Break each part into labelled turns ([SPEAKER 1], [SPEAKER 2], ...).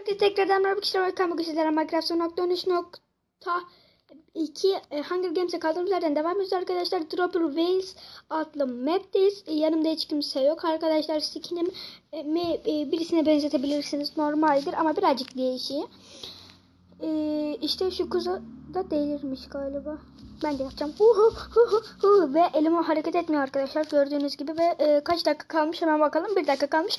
[SPEAKER 1] Herkese tekrardan merhaba kişiler welcome bugün sizlere Minecraft 2 e, Hunger Games'e kaldığımız yerden devam ediyoruz arkadaşlar. Dropper Wales adlı map'teyiz. E, yanımda hiç kimse yok arkadaşlar. Skinim e, mi, birisine benzetebilirsiniz. Normaldir ama birazcık değişiyor. E, işte şu kuzu da delirmiş galiba. Ben de yapacağım. Hu hu hu hu. Ve elim hareket etmiyor arkadaşlar gördüğünüz gibi. Ve e, kaç dakika kalmış hemen bakalım. Bir dakika kalmış.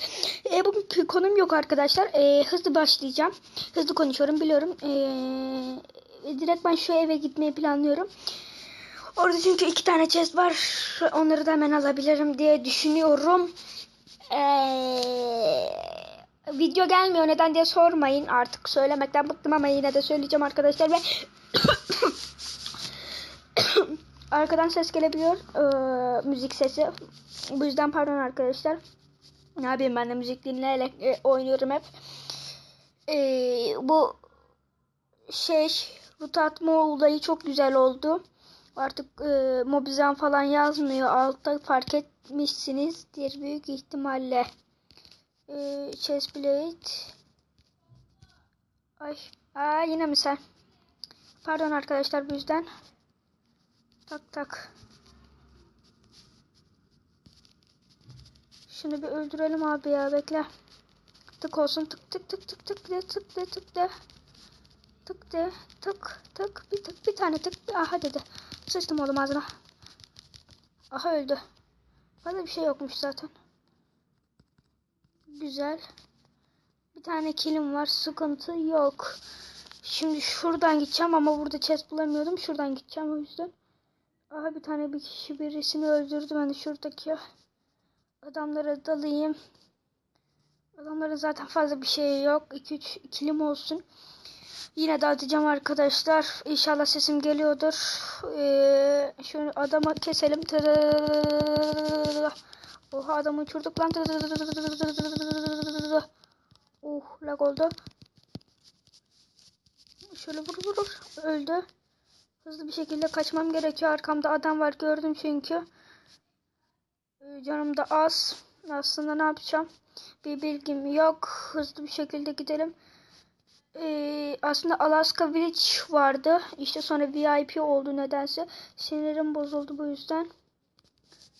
[SPEAKER 1] E, bugünkü konum yok arkadaşlar. E, hızlı başlayacağım. Hızlı konuşuyorum biliyorum. E, direkt ben şu eve gitmeyi planlıyorum. Orada çünkü iki tane chest var. Onları da hemen alabilirim diye düşünüyorum. Eee video gelmiyor neden diye sormayın artık söylemekten bıktım ama yine de söyleyeceğim arkadaşlar ve arkadan ses gelebiliyor ee, müzik sesi bu yüzden pardon arkadaşlar ne yapayım ben de müzik dinleyerek e, oynuyorum hep ee, bu şey root atma olayı çok güzel oldu artık e, mobizan falan yazmıyor altta fark etmişsinizdir büyük ihtimalle ee, chestplate. Ay. Aa yine mi sen? Pardon arkadaşlar bu yüzden. Tak tak. Şunu bir öldürelim abi ya bekle. Tık olsun tık tık tık tık tık de tık de tık de. Tık de tık tık bir tık bir tane tık. Aha dedi. Sıçtım oğlum ağzına. Aha öldü. Bana bir şey yokmuş zaten. Güzel. Bir tane kilim var. Sıkıntı yok. Şimdi şuradan gideceğim ama burada chest bulamıyordum. Şuradan gideceğim o yüzden. Aha bir tane bir kişi birisini öldürdü. Ben de şuradaki adamlara dalayım. Adamların zaten fazla bir şey yok. 2-3 kilim olsun. Yine de atacağım arkadaşlar. İnşallah sesim geliyordur. Ee, şunu adamı keselim. Oha adamı uçurduk lan. Uh lag oldu. Şöyle vur vur vur. Öldü. Hızlı bir şekilde kaçmam gerekiyor. Arkamda adam var gördüm çünkü. Canım da az. Aslında ne yapacağım? Bir bilgim yok. Hızlı bir şekilde gidelim. Ee, aslında Alaska Village vardı. İşte sonra VIP oldu nedense. Sinirim bozuldu bu yüzden.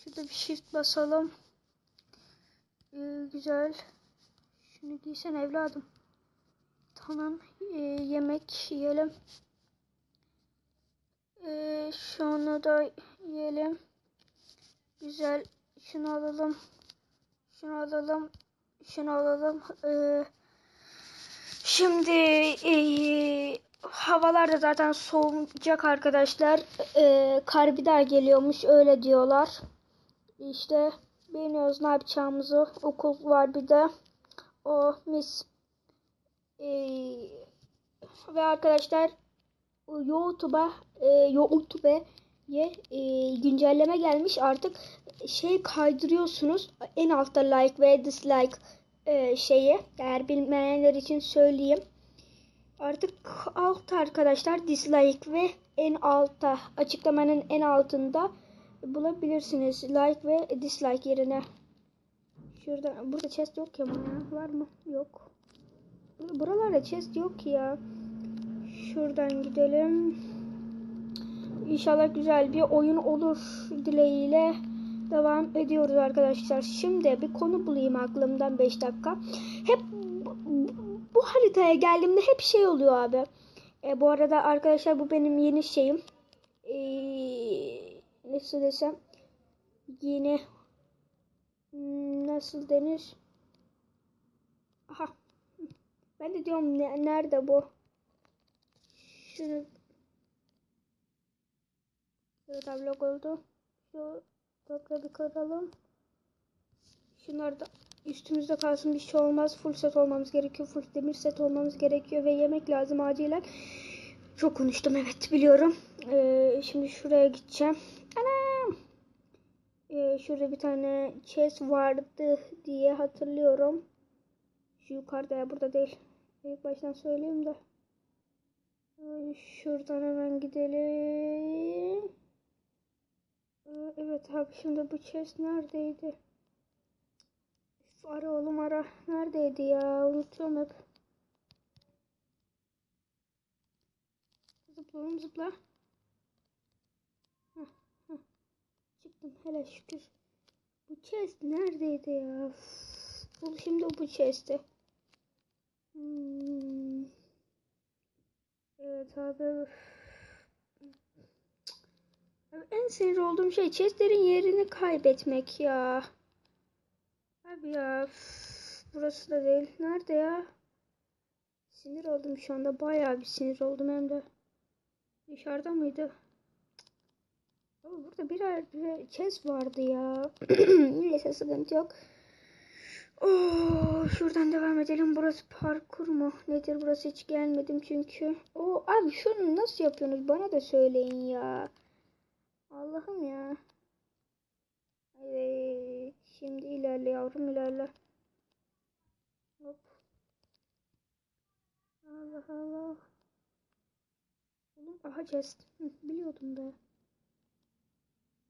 [SPEAKER 1] Şurada bir shift basalım. Ee, güzel. Şunu giysen evladım. Tamam. Ee, yemek yiyelim. Ee, şunu da yiyelim. Güzel. Şunu alalım. Şunu alalım. Şunu alalım. Ee, şimdi ee, havalar da zaten soğuyacak arkadaşlar. Ee, kar bir daha geliyormuş. Öyle diyorlar. İşte bilmiyoruz ne yapacağımızı. Okul var bir de. O mis. Ee, ve arkadaşlar YouTube'a e, YouTube'a e, güncelleme gelmiş. Artık şey kaydırıyorsunuz. En altta like ve dislike e, şeyi. Eğer bilmeyenler için söyleyeyim. Artık altta arkadaşlar dislike ve en altta açıklamanın en altında bulabilirsiniz. Like ve dislike yerine. Şurada burada chest yok ya var mı? Yok. Buralarda chest yok ya şuradan gidelim İnşallah güzel bir oyun olur dileğiyle devam ediyoruz arkadaşlar. Şimdi bir konu bulayım aklımdan 5 dakika. Hep bu, haritaya geldiğimde hep şey oluyor abi. E, bu arada arkadaşlar bu benim yeni şeyim. E, nasıl desem yeni nasıl denir? Aha. Ben de diyorum ne, nerede bu? Şunu Evet abi oldu. Şu topla bir kıralım. Şunlar da üstümüzde kalsın bir şey olmaz. Full set olmamız gerekiyor. Full demir set olmamız gerekiyor ve yemek lazım acilen. Çok konuştum evet biliyorum. Ee, şimdi şuraya gideceğim. Anam. Ee, şurada bir tane chest vardı diye hatırlıyorum. Şu yukarıda ya burada değil. İlk baştan söyleyeyim de. Şuradan hemen gidelim. Evet abi şimdi bu chest neredeydi? Ara oğlum ara. Neredeydi ya? Unutuyorum hep. Zıpla oğlum zıpla. Heh, heh. Çıktım hele şükür. Bu chest neredeydi ya? Bu şimdi bu chest'te. Hmm. Evet abi. En sinir olduğum şey chestlerin yerini kaybetmek ya. Abi ya. Burası da değil. Nerede ya? Sinir oldum şu anda. Bayağı bir sinir oldum hem de. Dışarıda mıydı? Ama burada bir chest vardı ya. Neyse sıkıntı yok. Oo, şuradan devam edelim. Burası parkur mu? Nedir burası hiç gelmedim çünkü. Oo, abi şunu nasıl yapıyorsunuz? Bana da söyleyin ya. Allah'ım ya. Evet. Şimdi ilerle yavrum ilerle. Hop. Allah Allah. Aha chest. Biliyordum be.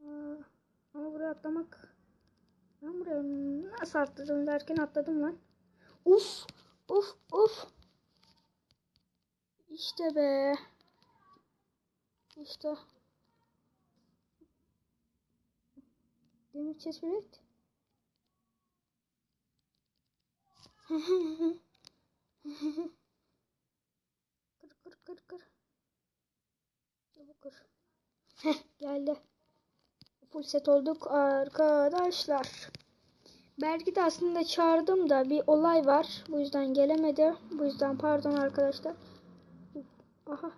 [SPEAKER 1] Aa, ama buraya atlamak. Buraya nasıl atladım derken atladım lan. Uf. Uf. Uf. İşte be. İşte. Demir üret. kır kır kır kır. Çabuk kır. Heh geldi. Full set olduk arkadaşlar. Belki de aslında çağırdım da bir olay var. Bu yüzden gelemedi. Bu yüzden pardon arkadaşlar. Aha.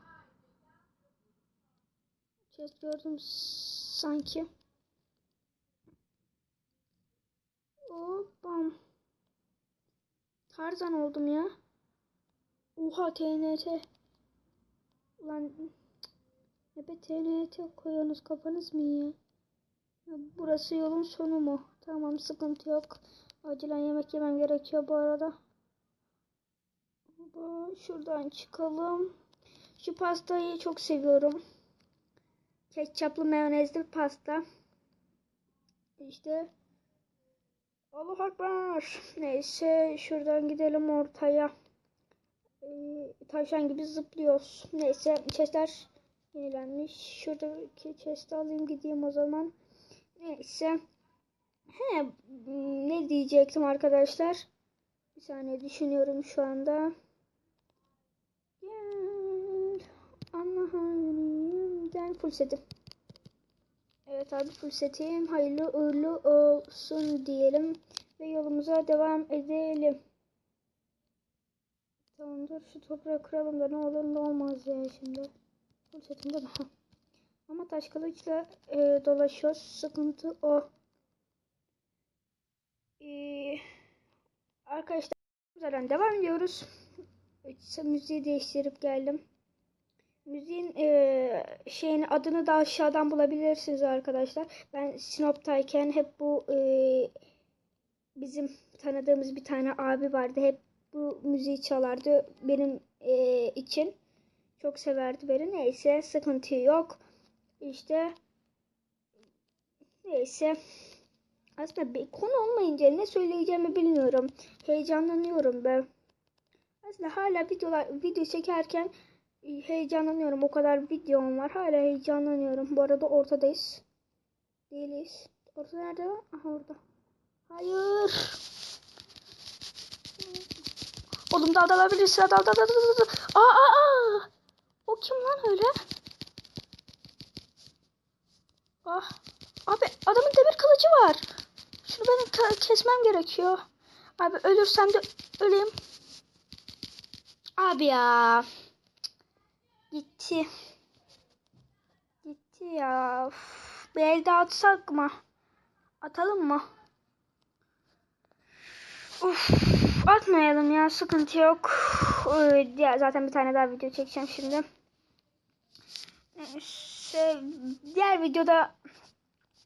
[SPEAKER 1] Chest gördüm sanki. Hoppam. Tarzan oldum ya. Oha TNT. Ulan ne be TNT koyuyorsunuz kafanız mı? Ya Burası yolun sonu mu? Tamam sıkıntı yok. Acilen yemek yemem gerekiyor bu arada. Şuradan çıkalım. Şu pastayı çok seviyorum. Ketçaplı mayonezli pasta. İşte. Allah Akbar. Neyse şuradan gidelim ortaya. Ee, tavşan gibi zıplıyoruz. Neyse chestler yenilenmiş. Şuradaki chest'i alayım gideyim o zaman. Neyse. He, m, ne diyecektim arkadaşlar? Bir saniye düşünüyorum şu anda. Allah'ım setim. Evet abi setim. Hayırlı uğurlu olsun diyelim. Ve yolumuza devam edelim. Tamamdır şu toprağı kıralım da ne olur ne olmaz ya şimdi. Değil mi? Hah. Ama taş kılıçla e, dolaşıyoruz. Sıkıntı o. Ee, arkadaşlar zaten devam ediyoruz. Müziği değiştirip geldim. Müziğin e, şeyin adını da aşağıdan bulabilirsiniz arkadaşlar. Ben Sinop'tayken hep bu e, bizim tanıdığımız bir tane abi vardı. Hep bu müziği çalardı benim e, için. Çok severdi beni. Neyse sıkıntı yok. İşte neyse. Aslında bir konu olmayınca ne söyleyeceğimi bilmiyorum. Heyecanlanıyorum ben. Aslında hala videolar video çekerken e, heyecanlanıyorum. O kadar videom var. Hala heyecanlanıyorum. Bu arada ortadayız. Değiliz. Orta nerede? Aha orada. Hayır. Oğlum dal dalabilirsin. Dal dal dal dal dal. Aa aa aa. O kim lan öyle? Ah. Abi adamın demir kılıcı var. Şunu benim kesmem gerekiyor. Abi ölürsem de öleyim. Abi ya. Gitti. Gitti ya. Bir el daha atsak mı? Atalım mı? Uf, atmayalım ya sıkıntı yok. Ya zaten bir tane daha video çekeceğim şimdi. Neyse, diğer videoda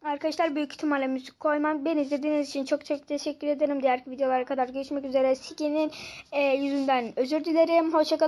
[SPEAKER 1] arkadaşlar büyük ihtimalle müzik koymam. Beni izlediğiniz için çok çok teşekkür ederim. Diğer videolara kadar görüşmek üzere. Skin'in e, yüzünden özür dilerim. Hoşçakalın.